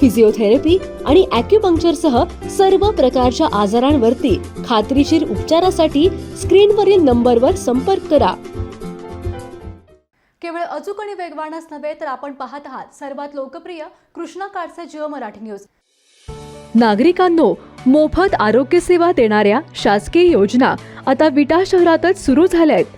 Physiotherapy आणि acupuncture सह सर्व प्रकारच्या आजारांवरती खात्रीशीर उपचारासाठी स्क्रीनवरील नंबरवर संपर्क करा. केवळ अचूक आणि वेगवानच नव्हे तर आपण पाहत आहात सर्वात लोकप्रिय कृष्णा काडचे जिओ मराठी न्यूज. नागरिकांनो मोफत आरोग्य सेवा देणाऱ्या शासकीय योजना आता विटा शहरातच सुरू झाल्या आहेत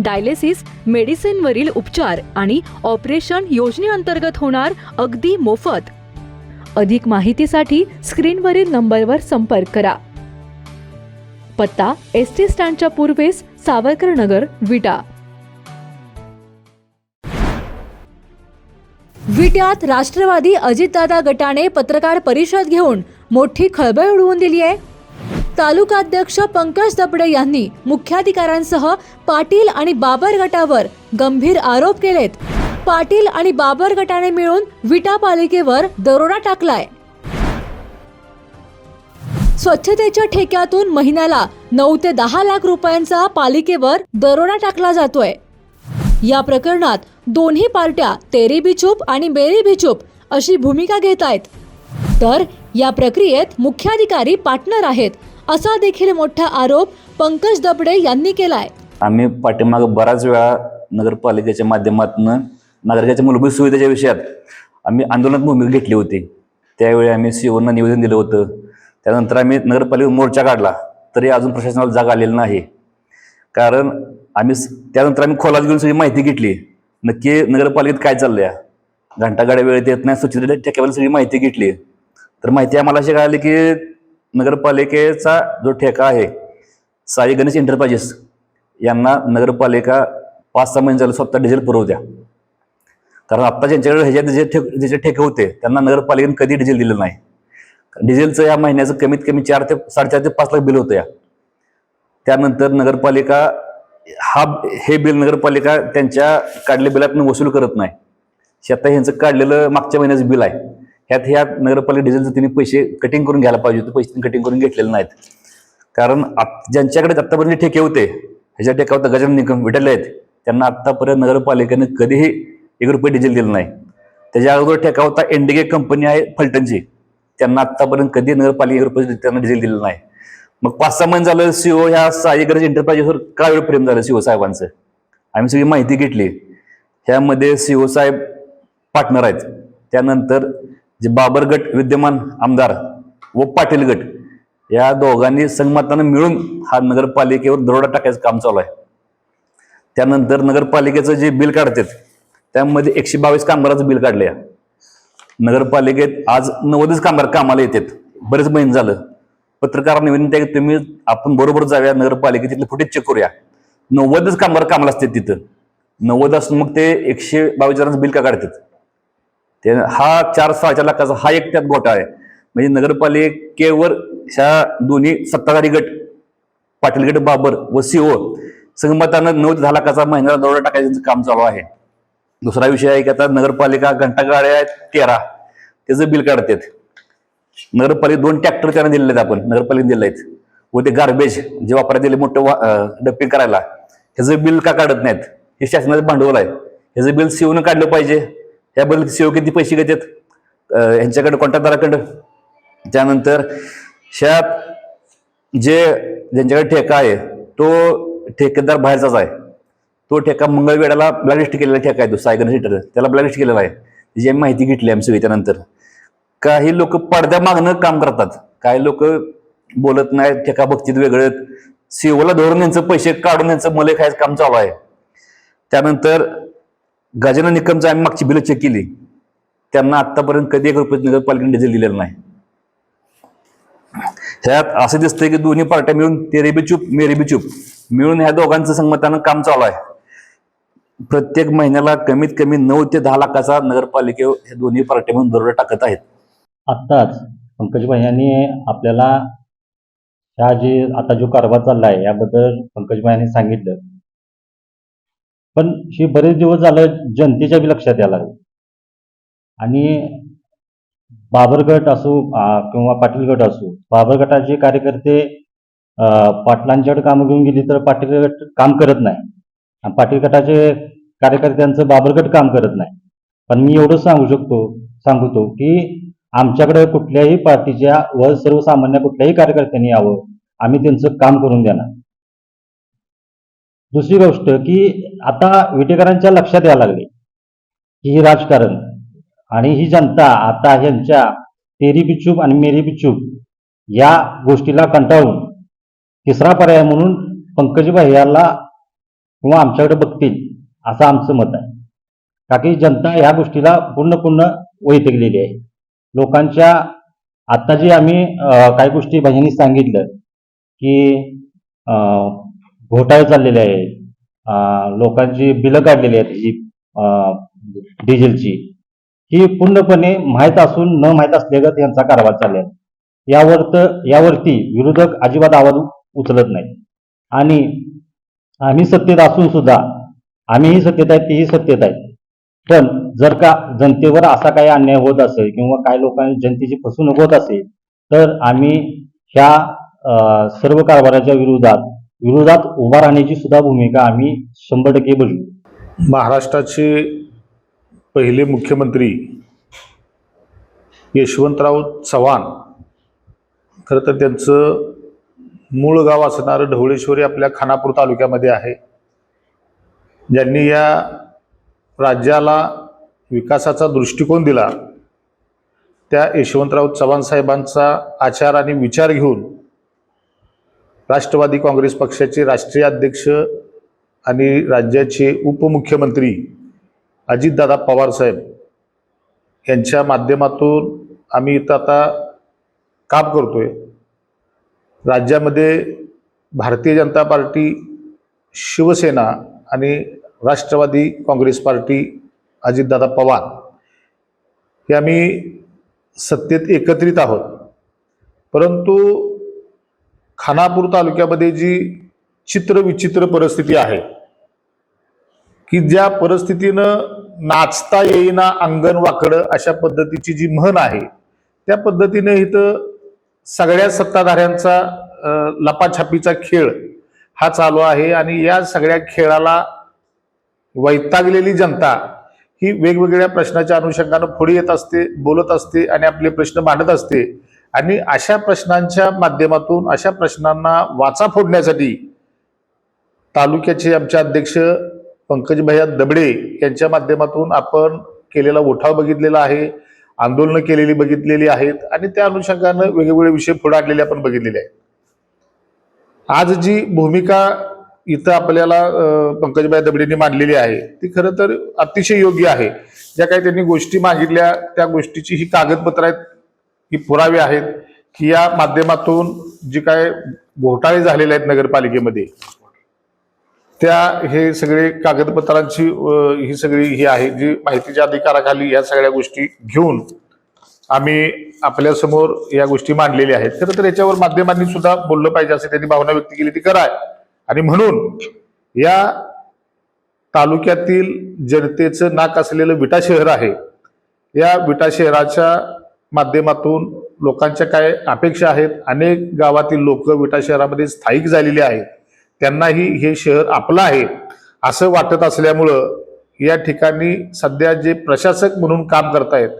dialysis मेडिसिनवरील उपचार आणि ऑपरेशन योजनेअंतर्गत होणार अगदी मोफत. अधिक माहितीसाठी स्क्रीनवरील नंबरवर संपर्क करा. पत्ता एस टी स्टँडच्या पूर्वेस सावरकर नगर विटा. विट्यात राष्ट्रवादी अजितदादा गटाने पत्रकार परिषद घेऊन मोठी खळबळ उडवून दिली आहे तालुकाध्यक्ष पंकज दबडे यांनी मुख्याधिकाऱ्यांसह पाटील आणि बाबर गटावर गंभीर आरोप केलेत. पाटील आणि बाबर गटाने मिळून विटा पालिकेवर दरोडा टाकलाय. स्वच्छतेच्या ठेक्यातून महिन्याला नऊ ते दहा लाख रुपयांचा पालिकेवर दरोडा टाकला जातोय. या प्रकरणात दोन्ही पार्ट्या तेरी बिचूप आणि बेरी बिचूप अशी भूमिका घेत आहेत. तर या प्रक्रियेत मुख्याधिकारी पार्टनर आहेत. असा देखील मोठा आरोप पंकज दबडे यांनी केलाय. आम्ही पाठीमाग बराच वेळा नगरपालिकेच्या माध्यमातून नागरिकाच्या मूलभूत सुविधेच्या विषयात आम्ही आंदोलनात भूमिका घेतली होती. त्यावेळी आम्ही सीओना निवेदन दिलं होतं. त्यानंतर आम्ही नगरपालिका मोर्चा काढला. तरी अजून प्रशासनाला जाग आलेला नाही. कारण आम्ही त्यानंतर आम्ही खोलात घेऊन सगळी माहिती घेतली. नक्की नगरपालिकेत काय चाललंय? घंटागाड्या वेळेत येत नाही स्वच्छतेच्या ठेक्यावर सगळी माहिती घेतली. तर माहिती आम्हाला अशी कळाली की नगरपालिकेचा जो ठेका आहे साई गणेश एंटरप्राइजेस यांना नगरपालिका पाच सहा महिने झालं स्वतः डिझेल पुरवत्या. कारण आत्ता ज्यांच्याकडे ह्याच्यात जे ठेक ज्याचे ठेके होते त्यांना नगरपालिकेने कधी डिझेल दिलं नाही. डिझेलचं या महिन्याचं कमीत कमी चार ते साडेचार ते पाच लाख बिल होतं या. त्यानंतर नगरपालिका हा हे बिल नगरपालिका त्यांच्या काढलेल्या बिलातून वसूल करत नाही. आता ह्यांचं काढलेलं मागच्या महिन्याचं बिल आहे. ह्यात ह्या नगरपालिका डिझेलचं त्यांनी पैसे कटिंग करून घ्यायला पाहिजे होते. पैसे कटिंग करून घेतलेले नाहीत. कारण आत- ज्यांच्याकडे आत्तापर्यंत ठेके होते ह्याच्या ठेकावर गजानन निकम विटले आहेत. त्यांना आत्तापर्यंत नगरपालिकेने कधीही एक रुपये डिझेल दिलं नाही. त्याच्या अगोदर ठेका होता एनडीके कंपनी आहे फलटणची. त्यांना आत्तापर्यंत कधी नगरपालिका एक रुपये त्यांना डिझेल दिलं नाही. मग पाच सहा महिने झालं सीओ ह्या साईगरज एंटरप्राइजेसवर काय वेळ प्रेम झालं सीओ साहेबांचं? आम्ही सगळी माहिती घेतली. ह्यामध्ये सीओ साहेब पार्टनर आहेत. त्यानंतर जे बाबर गट विद्यमान आमदार व पाटील गट या दोघांनी संगमतानं मिळून हा नगरपालिकेवर दरोडा टाकायचं काम चालू आहे. त्यानंतर नगरपालिकेचं जे बिल काढतात त्यामध्ये एकशे बावीस कामगाराचं बिल काढले नगरपालिकेत आज नव्वदच कामगार कामाला येतात. बरेच महिने झालं. पत्रकारांना विनंती आहे की तुम्ही आपण बरोबर जाऊया नगरपालिकेत तिथले फुटेज चेक करूया. नव्वदच कामगार कामाला असतात तिथं. नव्वद असून मग ते एकशे बावीस जणांचं बिल का काढतात? ते हा चार सहाच्या लाखाचा हा एक त्यात गोटा आहे. म्हणजे नगरपालिकेवर ह्या दोन्ही सत्ताधारी गट पाटील गट बाबर व सीओ संगमतानं नऊ ते दहा लाखाचा महिन्याला दरोडा टाकायचं काम चालू आहे. दुसरा विषय आहे की आता नगरपालिका घंटागाड्या आहेत तेरा. त्याचं बिल काढतात. नगरपालिका दोन ट्रॅक्टर त्यांना दिलेले आहेत आपण नगरपालिकेने दिले आहेत. व ते गार्बेज जे वापरात दिले मोठं डपिंग करायला ह्याचं बिल का काढत नाहीत? हे शासनाचं भांडवल आहे. ह्याचं बिल सीओनं काढलं पाहिजे. त्याबद्दल सीओ किती पैसे घेतात? ह्यांच्याकडं ह्यांच्याकडे कॉन्ट्रॅक्टदाराकडं त्यानंतर ह्या जे ज्यांच्याकडे ठेका आहे तो ठेकेदार बाहेरचाच आहे. तो ठेका मंगळवेड्याला ब्लॅकलिस्ट केलेला ठेका आहे तो सायगन सीटर त्याला ब्लॅकलिस्ट केलेला आहे. त्याची आम्ही माहिती घेतली आम्ही सगळी त्यानंतर. काही लोक पडद्या मागणं काम करतात. काही लोक बोलत नाहीत ठेका भक्तीत वेगळं. सीओला धरून यांचं पैसे काढून यांचं मले खायचं काम चालू आहे. त्यानंतर गजानन निकमचं आम्ही मागची बिलं चेक केली. त्यांना आतापर्यंत कधी एक रुपये नगरपालिकेने डिझेल दिलेलं नाही. ह्यात असं दिसतंय की दोन्ही पार्ट्या मिळून ते रेबीचूप चूप रेबीचूप चूप. मिळून ह्या दोघांचं संमतानं काम चालू आहे. प्रत्येक महिन्याला कमीत कमी नऊ ते दहा लाखाचा नगरपालिके हे दोन्ही पार्ट्या मिळून दरोडा टाकत आहेत. आत्ताच पंकजभाई यांनी आपल्याला ह्या जे आता जो कारभार चालला आहे याबद्दल पंकजभाई यांनी सांगितलं. पण हे बरेच दिवस झालं जनतेच्या बी लक्षात यायला लागले. आणि बाबर गट असो किंवा पाटील गट असो बाबर गटाचे कार्यकर्ते पाटलांच्याकडे कामं घेऊन गेली तर पाटील गट काम करत नाही. आणि पाटील गटाचे कार्यकर्त्यांचं बाबर गट काम करत नाही. पण मी एवढं सांगू शकतो सांगतो की आमच्याकडे कुठल्याही पार्टीच्या व सर्वसामान्य कुठल्याही कार्यकर्त्यांनी यावं आम्ही त्यांचं काम करून देणार. दुसरी गोष्ट की आता विटेकरांच्या लक्षात यायला लागले. की ही राजकारण आणि ही जनता आता ह्यांच्या तेरी बिचूप आणि मेरी बिचूप या गोष्टीला कंटाळून तिसरा पर्याय म्हणून पंकजभाई याला किंवा आमच्याकडे बघतील असं आमचं मत आहे. का की जनता ह्या गोष्टीला पूर्ण पूर्ण वैतकलेली आहे. लोकांच्या आता जे आम्ही काही गोष्टी बहिणी सांगितलं की घोटाळे चाललेले आहेत. लोकांची बिलं काढलेली आहेत ही डिझेलची. ही पूर्णपणे माहीत असून न माहीत असल्यागत यांचा कारभार चालला आहे. यावर तर यावरती विरोधक अजिबात आवाज उचलत नाही आणि आम्ही सत्तेत असून सुद्धा आम्हीही सत्तेत आहेत तीही सत्तेत आहेत. पण जर का जनतेवर असा काही अन्याय होत असेल किंवा काही लोकांनी जनतेची फसवणूक होत असेल तर आम्ही ह्या सर्व कारभाराच्या विरोधात विरोधात उभा राहण्याची सुद्धा भूमिका आम्ही शंभर टक्के बजू महाराष्ट्राचे पहिले मुख्यमंत्री यशवंतराव चव्हाण खरं तर त्यांचं मूळ गाव असणारं ढवळेश्वरी आपल्या खानापूर तालुक्यामध्ये आहे. ज्यांनी या राज्याला विकासाचा दृष्टिकोन दिला त्या यशवंतराव चव्हाण साहेबांचा आचार आणि विचार घेऊन राष्ट्रवादी काँग्रेस पक्षाचे राष्ट्रीय अध्यक्ष आणि राज्याचे उपमुख्यमंत्री अजितदादा पवार साहेब यांच्या माध्यमातून आम्ही इथं आता काम करतो आहे राज्यामध्ये भारतीय जनता पार्टी शिवसेना आणि राष्ट्रवादी काँग्रेस पार्टी अजितदादा पवार हे आम्ही सत्तेत एकत्रित आहोत. परंतु खानापूर तालुक्यामध्ये जी चित्रविचित्र परिस्थिती आहे की ज्या परिस्थितीनं नाचता येईना अंगण वाकडं अशा पद्धतीची जी म्हण आहे त्या पद्धतीने इथं सगळ्या सत्ताधाऱ्यांचा लपाछापीचा खेळ हा चालू आहे आणि या सगळ्या खेळाला वैतागलेली जनता ही वेगवेगळ्या प्रश्नाच्या अनुषंगानं पुढे येत असते बोलत असते आणि आपले प्रश्न मांडत असते. आणि अशा प्रश्नांच्या माध्यमातून अशा प्रश्नांना वाचा फोडण्यासाठी तालुक्याचे आमचे अध्यक्ष पंकजभैया दबडे यांच्या माध्यमातून आपण केलेला उठाव बघितलेला आहे आंदोलनं केलेली बघितलेली आहेत आणि त्या अनुषंगानं वेगवेगळे विषय पुढे आणलेले आपण बघितलेले आहेत. आज जी भूमिका इथं आपल्याला पंकजबाई दबडेंनी मांडलेली आहे ती खरं तर अतिशय योग्य आहे. ज्या काही त्यांनी गोष्टी मागितल्या त्या गोष्टीची ही कागदपत्र आहेत ही पुरावे आहेत की या माध्यमातून जी काय घोटाळे झालेले आहेत नगरपालिकेमध्ये त्या हे सगळे कागदपत्रांची ही सगळी ही आहे जी माहितीच्या अधिकाराखाली या सगळ्या गोष्टी घेऊन आम्ही आपल्यासमोर या गोष्टी मांडलेल्या आहेत. खरं तर याच्यावर माध्यमांनी सुद्धा बोललं पाहिजे असं त्यांनी भावना व्यक्त केली ती कराय आणि म्हणून या तालुक्यातील जनतेचं नाक असलेलं विटा शहर आहे. या विटा शहराच्या माध्यमातून लोकांच्या काय अपेक्षा आहेत? अनेक गावातील लोक विटा शहरामध्ये स्थायिक झालेले आहेत. त्यांनाही हे शहर आपलं आहे असं वाटत असल्यामुळं या ठिकाणी सध्या जे प्रशासक म्हणून काम करतायत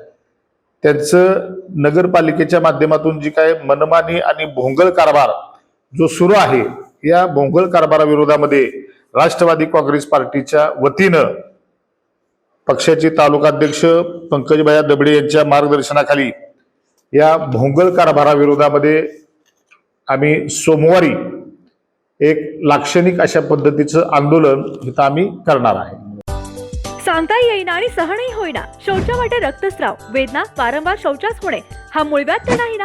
त्यांचं नगरपालिकेच्या माध्यमातून जी काय मनमानी आणि भोंगळ कारभार जो सुरू आहे या भोंगळ कारभाराविरोधामध्ये राष्ट्रवादी काँग्रेस पार्टीच्या वतीनं पक्षाचे तालुकाध्यक्ष पंकजभाया दबडे यांच्या मार्गदर्शनाखाली या भोंगल कारभाराविरोधामध्ये आम्ही सोमवारी एक लाक्षणिक अशा पद्धतीचं आंदोलन इथं आम्ही करणार आहे. सांगता येईना आणि सहनही होईना. शौचा वाटे रक्तस्राव वेदना वारंवार शौचास होणे हा मुळव्यात तर नाही ना?